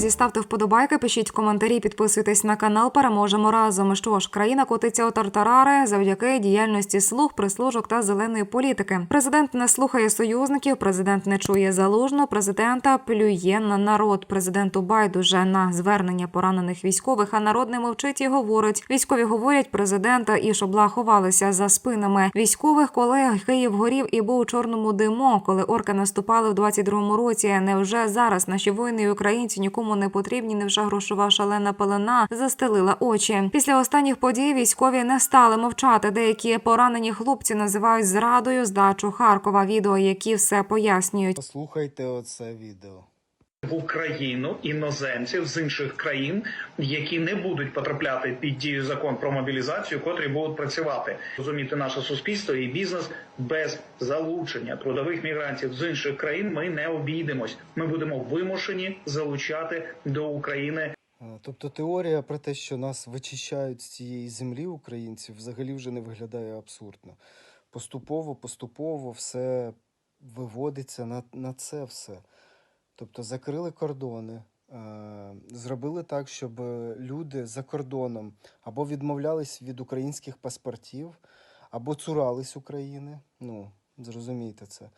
Друзі, ставте вподобайки, пишіть коментарі, підписуйтесь на канал. Переможемо разом. Що ж, країна котиться у тартарари завдяки діяльності слуг, прислужок та зеленої політики. Президент не слухає союзників, президент не чує залужно. Президента плює на народ. Президенту байдуже на звернення поранених військових. А народ не мовчить і говорить. Військові говорять, президента і шобла ховалися за спинами військових. Коли Київ горів і був у чорному диму, коли орки наступали в 22-му році. Невже зараз наші воїни і українці нікому не потрібні? Невже грошова шалена пелена застелила очі? Після останніх подій військові не стали мовчати. Деякі поранені хлопці називають зрадою здачу Харкова. Відео, які все пояснюють. Послухайте оце відео. В Україну іноземців з інших країн, які не будуть потрапляти під дію закон про мобілізацію, котрі будуть працювати. Розуміти наше суспільство і бізнес без залучення трудових мігрантів з інших країн. Ми не обійдемось. Ми будемо вимушені залучати до України Тобто теорія про те, що нас вичищають з цієї землі українців, взагалі вже не виглядає абсурдно. Поступово, поступово все виводиться на, на це все. Тобто закрили кордони, е, зробили так, щоб люди за кордоном або відмовлялись від українських паспортів, або цурались України. Ну, зрозумійте це.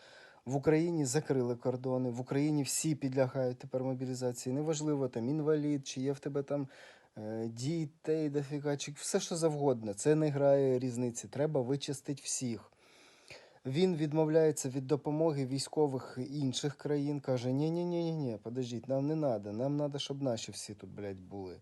В Україні закрили кордони, в Україні всі підлягають тепер мобілізації. Неважливо, там інвалід, чи є в тебе там е, дітей, дофіга, чи все що завгодно. Це не грає різниці. Треба вичистити всіх. Він відмовляється від допомоги військових інших країн, каже: ні ні ні ні подождіть, нам не треба, нам треба, щоб наші всі тут, блядь, були.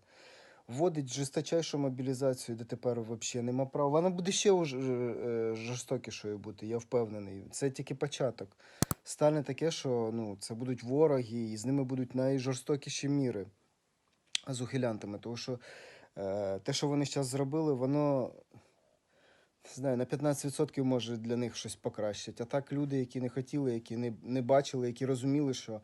Вводить жорсточайшу мобілізацію, де тепер взагалі нема права. Вона буде ще уж, е, жорстокішою бути, я впевнений. Це тільки початок. Стане таке, що ну, це будуть вороги, і з ними будуть найжорстокіші міри з ухилянтами. Тому що е, те, що вони зараз зробили, воно знаю, на 15% може для них щось покращить. А так люди, які не хотіли, які не, не бачили, які розуміли, що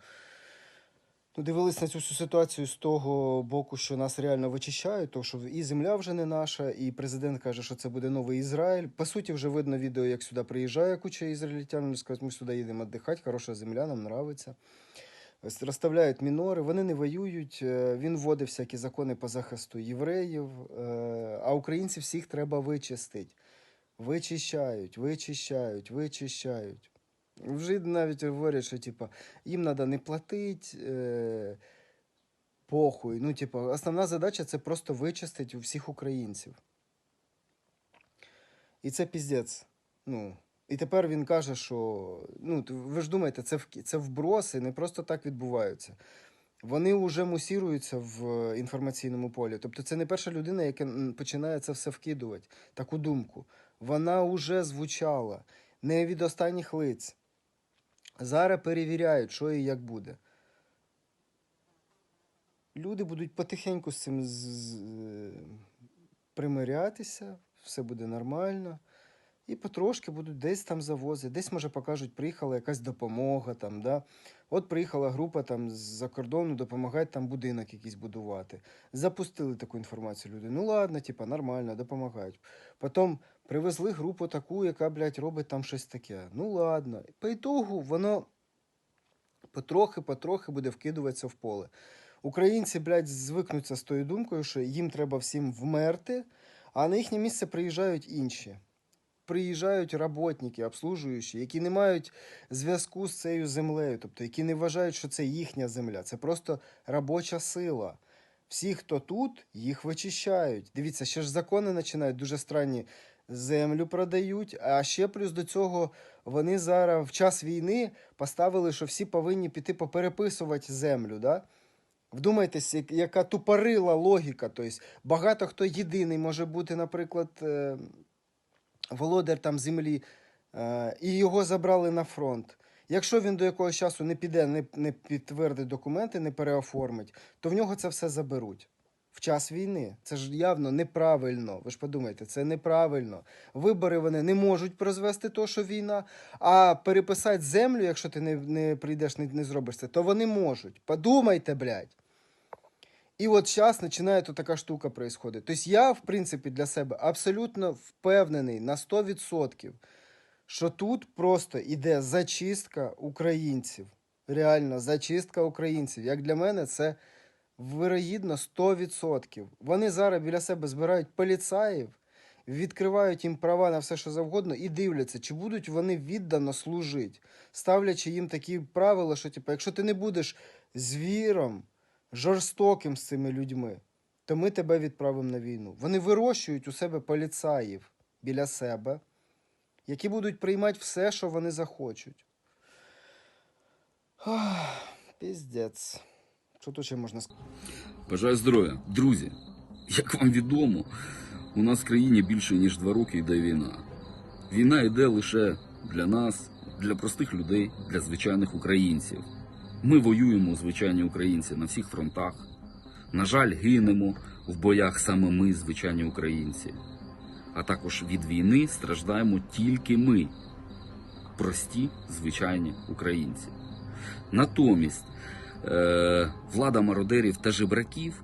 ну, дивились на цю всю ситуацію з того боку, що нас реально вичищають, то що і земля вже не наша, і президент каже, що це буде новий Ізраїль. По суті, вже видно відео, як сюди приїжджає куча ізраїльтян. Скажуть, ми сюди їдемо віддихати, хороша земля, нам. Ось Розставляють мінори, вони не воюють. е, Він вводить всякі закони по захисту євреїв, е, а українців всіх треба вичистити. Вичищають, вичищають, вичищають. Вже навіть говорять, що типа, їм треба не платити, е, похуй. Ну, типа, основна задача це просто вичистити всіх українців. І це піздець. Ну, і тепер він каже, що ну, ви ж думаєте, це, це вброси не просто так відбуваються. Вони вже мусіруються в інформаційному полі. Тобто це не перша людина, яка починає це все вкидувати, таку думку. Вона вже звучала не від останніх лиць. Зараз перевіряють, що і як буде. Люди будуть потихеньку з цим з- примирятися, все буде нормально. І потрошки будуть десь там завозити, десь, може, покажуть, приїхала якась допомога там, да. От приїхала група там з-за кордону допомагають там будинок якийсь будувати. Запустили таку інформацію люди. Ну ладно, типа, нормально, допомагають. Потім привезли групу таку, яка, блядь, робить там щось таке. Ну ладно. По ітогу воно потрохи-потрохи буде вкидуватися в поле. Українці, блядь, звикнуться з тою думкою, що їм треба всім вмерти, а на їхнє місце приїжджають інші. Приїжджають роботники, обслужуючі, які не мають зв'язку з цією землею, тобто які не вважають, що це їхня земля, це просто робоча сила. Всі, хто тут, їх вичищають. Дивіться, ще ж закони починають дуже странні. Землю продають, а ще плюс до цього вони зараз в час війни поставили, що всі повинні піти попереписувати землю. Да? Вдумайтесь, яка тупорила логіка. Тобто багато хто єдиний може бути, наприклад, е, володар там землі, е, і його забрали на фронт. Якщо він до якогось часу не піде, не, не підтвердить документи, не переоформить, то в нього це все заберуть. В час війни. Це ж явно неправильно. Ви ж подумайте, це неправильно. Вибори вони не можуть призвести то, що війна, а переписати землю, якщо ти не, не прийдеш, не, не зробиш це, то вони можуть. Подумайте, блядь. І от зараз починає тут така штука происходить. Тобто я, в принципі, для себе абсолютно впевнений на 100%, що тут просто іде зачистка українців. Реально, зачистка українців. Як для мене, це Вирогідно 100%. Вони зараз біля себе збирають поліцаїв, відкривають їм права на все, що завгодно, і дивляться, чи будуть вони віддано служити, ставлячи їм такі правила, що, типу, якщо ти не будеш звіром, жорстоким з цими людьми, то ми тебе відправимо на війну. Вони вирощують у себе поліцаїв біля себе, які будуть приймати все, що вони захочуть. Ах, Піздець. Що тут ще можна сказати? Бажаю здоров'я. Друзі, як вам відомо, у нас в країні більше ніж два роки йде війна. Війна йде лише для нас, для простих людей, для звичайних українців. Ми воюємо, звичайні українці, на всіх фронтах. На жаль, гинемо в боях саме ми, звичайні українці. А також від війни страждаємо тільки ми, прості звичайні українці. Натомість влада мародерів та жебраків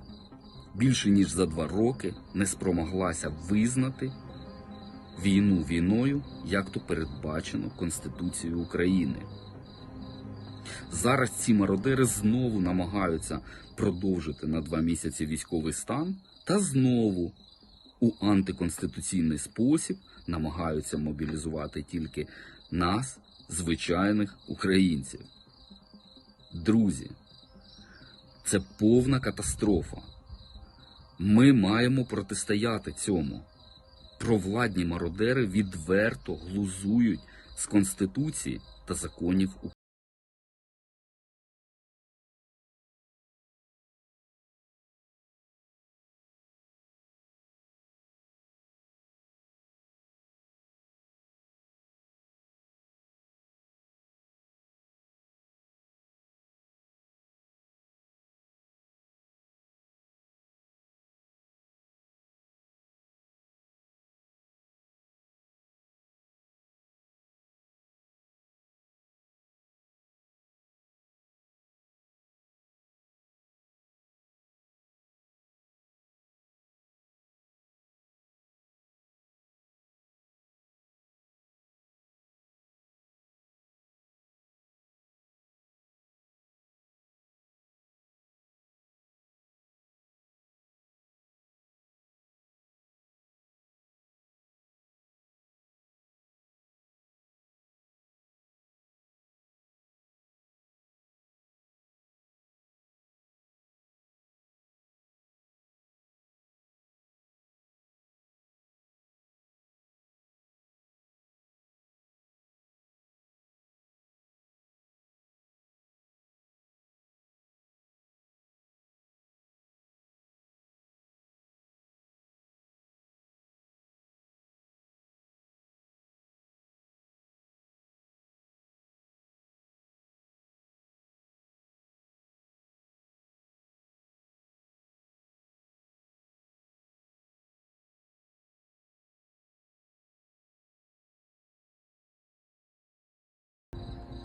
більше ніж за два роки не спромоглася визнати війну війною, як то передбачено Конституцією України. Зараз ці мародери знову намагаються продовжити на два місяці військовий стан та знову у антиконституційний спосіб намагаються мобілізувати тільки нас, звичайних українців. Друзі, це повна катастрофа. Ми маємо протистояти цьому. Провладні мародери відверто глузують з Конституції та законів України.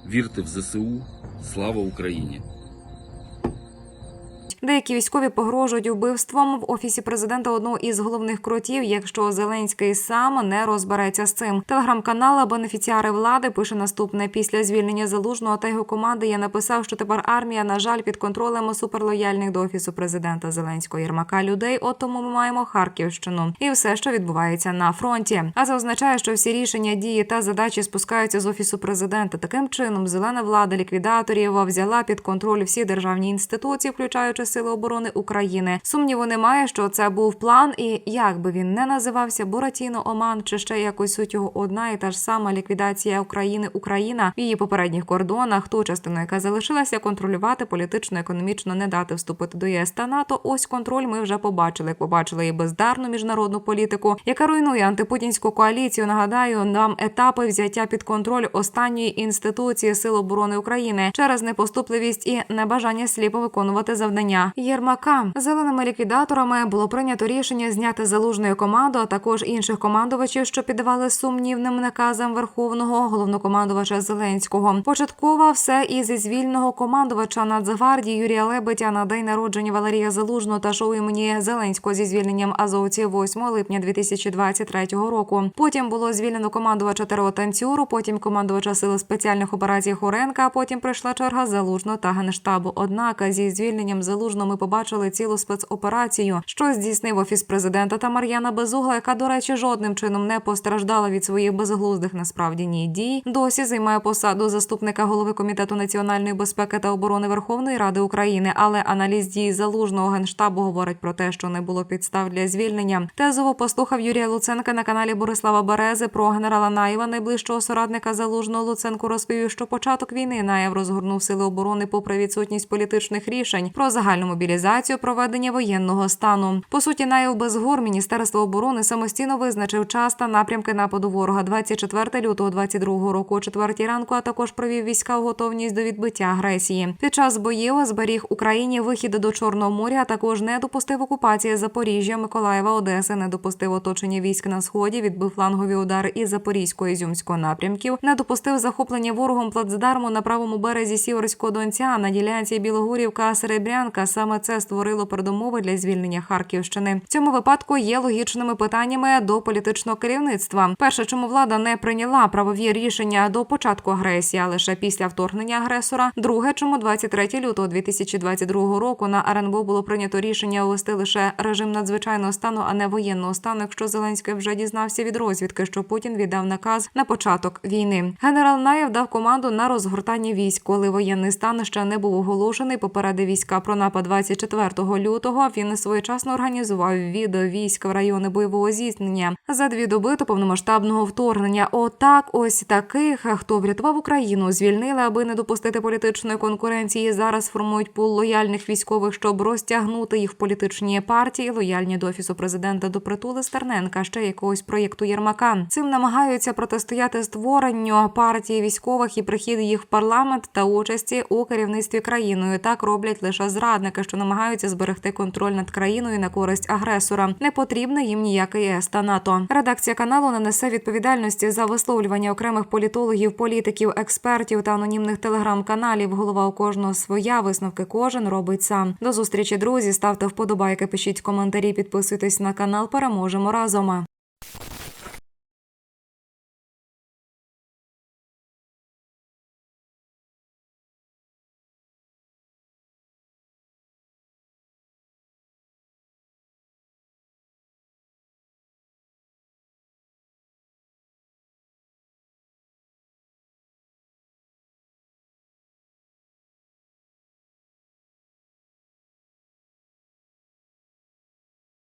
Вірте в ЗСУ, слава Україні! Деякі військові погрожують вбивством в офісі президента одного із головних кротів, якщо Зеленський сам не розбереться з цим. Телеграм-канал бенефіціари влади пише наступне: після звільнення залужного та його команди. Я написав, що тепер армія, на жаль, під контролем суперлояльних до офісу президента Зеленського Єрмака людей. От тому ми маємо Харківщину і все, що відбувається на фронті. А це означає, що всі рішення, дії та задачі спускаються з офісу президента. Таким чином, зелена влада ліквідаторів взяла під контроль всі державні інституції, включаючи Сили оборони України. Сумніву немає, що це був план, і як би він не називався Буратіно, Оман чи ще якось суть його одна і та ж сама ліквідація України Україна в її попередніх кордонах, ту частину, яка залишилася контролювати політично, економічно не дати вступити до ЄС та НАТО. Ось контроль ми вже побачили. Як побачили і бездарну міжнародну політику, яка руйнує антипутінську коаліцію. Нагадаю, нам етапи взяття під контроль останньої інституції Сил оборони України через непоступливість і небажання сліпо виконувати завдання Єрмака. Зеленими ліквідаторами було прийнято рішення зняти залужної команду, а також інших командувачів, що піддавали сумнівним наказам верховного головнокомандувача Зеленського. Початково все із звільного командувача Нацгвардії Юрія Лебедя на день народження Валерія Залужного та шоу імені Зеленського зі звільненням азовців 8 липня 2023 року. Потім було звільнено командувача ТРО Танцюру, потім командувача сили спеціальних операцій Хоренка. а Потім прийшла черга залужного та генштабу. Однак зі звільненням залужного залужного ми побачили цілу спецоперацію, що здійснив офіс президента та Мар'яна Безугла, яка, до речі, жодним чином не постраждала від своїх безглуздих насправді ні дій. Досі займає посаду заступника голови комітету національної безпеки та оборони Верховної Ради України. Але аналіз дій залужного генштабу говорить про те, що не було підстав для звільнення. Тезово послухав Юрія Луценка на каналі Борислава Берези про генерала Наєва, найближчого соратника залужного Луценко розповів, що початок війни Наєв розгорнув сили оборони попри відсутність політичних рішень про загальну мобілізацію, проведення воєнного стану. По суті, Наєв без гор Міністерство оборони самостійно визначив час та напрямки нападу ворога 24 лютого 22 року о 4 ранку, а також провів війська в готовність до відбиття агресії. Під час боїв зберіг Україні вихід до Чорного моря, а також не допустив окупації Запоріжжя, Миколаєва, Одеси, не допустив оточення військ на сході, відбив флангові удари із Запорізького і Зюмського напрямків, не допустив захоплення ворогом плацдарму на правому березі Сіверського Донця на ділянці Білогорівка Серебрянка. Саме це створило передумови для звільнення Харківщини. В цьому випадку є логічними питаннями до політичного керівництва. Перше, чому влада не прийняла правові рішення до початку агресії, а лише після вторгнення агресора. Друге, чому 23 лютого 2022 року на РНБО було прийнято рішення ввести лише режим надзвичайного стану, а не воєнного стану. Якщо Зеленський вже дізнався від розвідки, що Путін віддав наказ на початок війни. Генерал Наєв дав команду на розгортання військ, коли воєнний стан ще не був оголошений. Попередив війська про напад 24 лютого. Він своєчасно організував відео військ в райони бойового зіткнення за дві доби до повномасштабного вторгнення. Отак, ось таких, хто врятував Україну, звільнили, аби не допустити політичної конкуренції. Зараз формують пул лояльних військових, щоб розтягнути їх в політичні партії, лояльні до офісу президента до притули Стерненка, ще якогось проєкту Єрмака. Цим намагаються протистояти створенню партії військових і прихід їх в парламент та участі у керівництві країною. Так роблять лише зрадники, що намагаються зберегти контроль над країною на користь агресора. Не потрібне їм ніякий ЄС та НАТО. Редакція каналу не несе відповідальності за висловлювання окремих політологів, політиків, експертів та анонімних телеграм-каналів. Голова у кожного своя висновки кожен робить сам. До зустрічі, друзі. Ставте вподобайки, пишіть коментарі, підписуйтесь на канал. Переможемо разом.